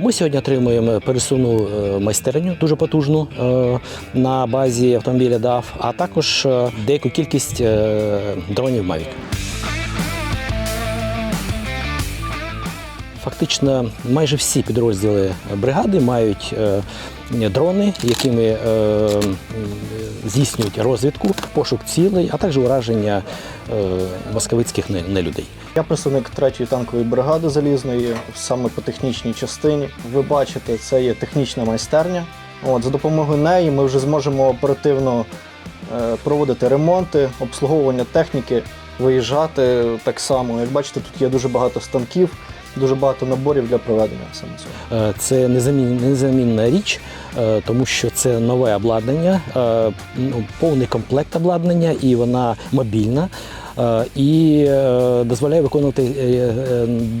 Ми сьогодні отримуємо пересувну е, майстерню дуже потужну е, на базі автомобіля DAF, а також е, деяку кількість дронів Mavic. Фактично, майже всі підрозділи бригади мають дрони, якими здійснюють розвідку, пошук цілей, а також ураження е, московицьких не- нелюдей. Я представник 3-ї танкової бригади залізної, саме по технічній частині. Ви бачите, це є технічна майстерня. От, за допомогою неї ми вже зможемо оперативно е, проводити ремонти, обслуговування техніки, виїжджати так само. Як бачите, тут є дуже багато станків, дуже багато наборів для проведення саме цього. Е, Це незамін- незамінна річ, е, тому що це нове обладнання, е, ну, повний комплект обладнання, і вона мобільна. І дозволяє виконувати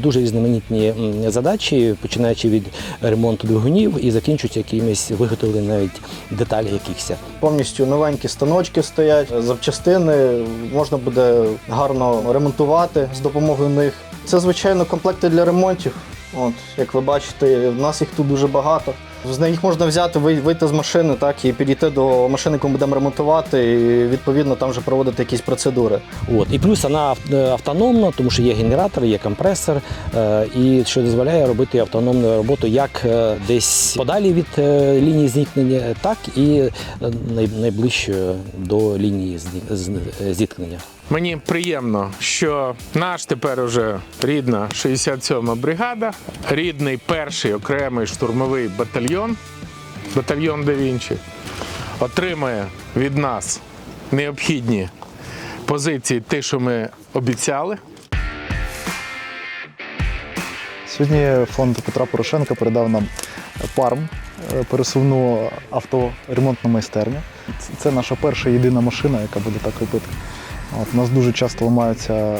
дуже різноманітні задачі, починаючи від ремонту двигунів і закінчуючи якимись виготовленими навіть деталі якихось. Повністю новенькі станочки стоять, запчастини можна буде гарно ремонтувати з допомогою них. Це, звичайно, комплекти для ремонтів. От, як ви бачите, в нас їх тут дуже багато. З них можна взяти, вий- вийти з машини, так і підійти до машини, яку ми будемо ремонтувати, і відповідно там вже проводити якісь процедури. От. І плюс вона е, автономна, тому що є генератор, є компресор, е, і що дозволяє робити автономну роботу як е, десь подалі від лінії зіткнення, так і найближче до лінії зіткнення. Мені приємно, що наш тепер уже рідна 67-ма бригада, рідний перший окремий штурмовий батальйон, батальйон Да Вінчі, отримає від нас необхідні позиції, ті, що ми обіцяли. Сьогодні фонд Петра Порошенка передав нам парм, е, пересувну авторемонтну майстерню. Це наша перша єдина машина, яка буде так робити. От, у нас дуже часто ламається е,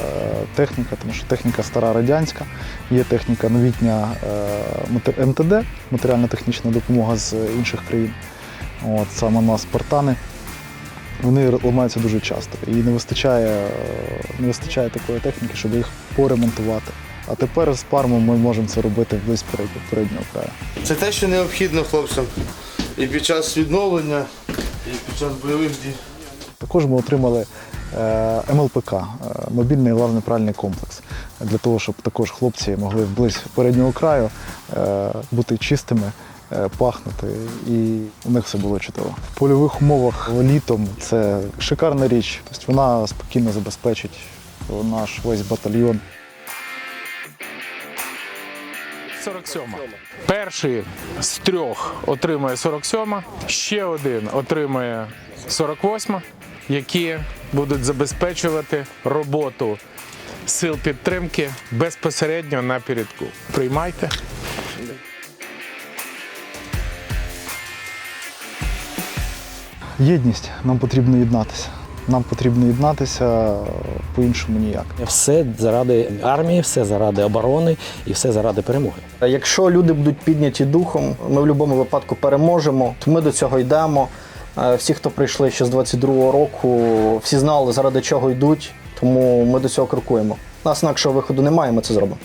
техніка, тому що техніка стара радянська, є техніка новітня е, МТД, матеріально-технічна допомога з інших країн. От, саме у нас спартани. Вони ламаються дуже часто і не вистачає, не вистачає такої техніки, щоб їх поремонтувати. А тепер з пармом ми можемо це робити перед- переднього краю. Це те, що необхідно хлопцям і під час відновлення, і під час бойових дій. Також ми отримали МЛПК, е, мобільний лавний пральний комплекс, для того, щоб також хлопці могли вблизь переднього краю е, бути чистими, е, пахнути, і у них все було чудово. В польових умовах літом це шикарна річ, тобто вона спокійно забезпечить наш весь батальйон. 47. Перший з трьох отримає 47, ще один отримає 48, які будуть забезпечувати роботу сил підтримки безпосередньо на передку. Приймайте. Єдність, нам потрібно єднатися. Нам потрібно єднатися по-іншому ніяк. Все заради армії, все заради оборони і все заради перемоги. Якщо люди будуть підняті духом, ми в будь-якому випадку переможемо. То ми до цього йдемо. Е, Всі, хто прийшли ще з 22-го року, всі знали, заради чого йдуть, тому ми до цього крокуємо. Нас інакшого виходу немає, ми це зробимо.